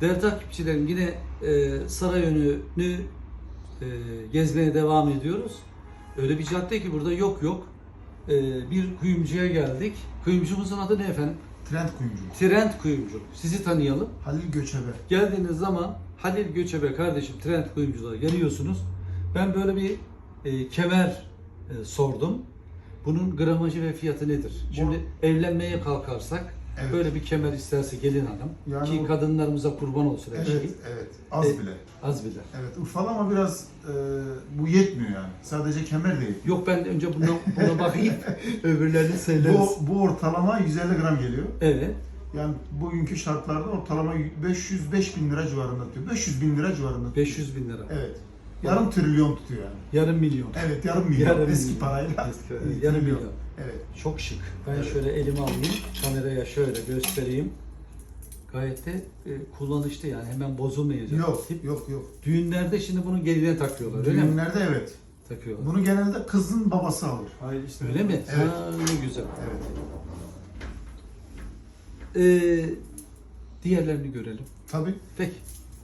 Değerli takipçilerim yine e, Sarayönü'nü e, gezmeye devam ediyoruz. Öyle bir cadde ki burada yok yok. E, bir kuyumcuya geldik. Kuyumcumuzun adı ne efendim? Trend kuyumcu. Trend Kuyumcu. Sizi tanıyalım. Halil Göçebe. Geldiğiniz zaman Halil Göçebe kardeşim Trend Kuyumculara geliyorsunuz. Ben böyle bir e, kemer e, sordum. Bunun gramajı ve fiyatı nedir? Şimdi evlenmeye kalkarsak Evet. böyle bir kemer isterse gelin hanım Yani ki o- kadınlarımıza kurban olsun her Evet, şey. evet. Az E, bile. Az bile. Evet, ufalama biraz e, bu yetmiyor yani. Sadece kemer değil. Yok ben önce buna, buna bakayım. Öbürlerini söyleriz. Bu, bu ortalama 150 gram geliyor. Evet. Yani bugünkü şartlarda ortalama 505 bin lira civarında tutuyor. 500 bin lira civarında tutuyor. 500 bin lira. Evet. Yarım trilyon tutuyor yani. Yarım milyon. Evet, yarım milyon. Yarım Eski milyon. parayla. Eski- Evet, yarım trilyon. milyon. Evet. Çok şık. Ben Evet. şöyle elime alayım. Kameraya şöyle göstereyim. Gayet de e, kullanışlı yani hemen bozulmayacak. Yok, Tip. yok, yok. Düğünlerde şimdi bunu geline takıyorlar öyle mi? Düğünlerde evet. Takıyorlar. Bunu genelde kızın babası alır. Hayır işte. Öyle mi? Evet. Ha, ne güzel. Evet. Ee, diğerlerini görelim. Tabii. Peki.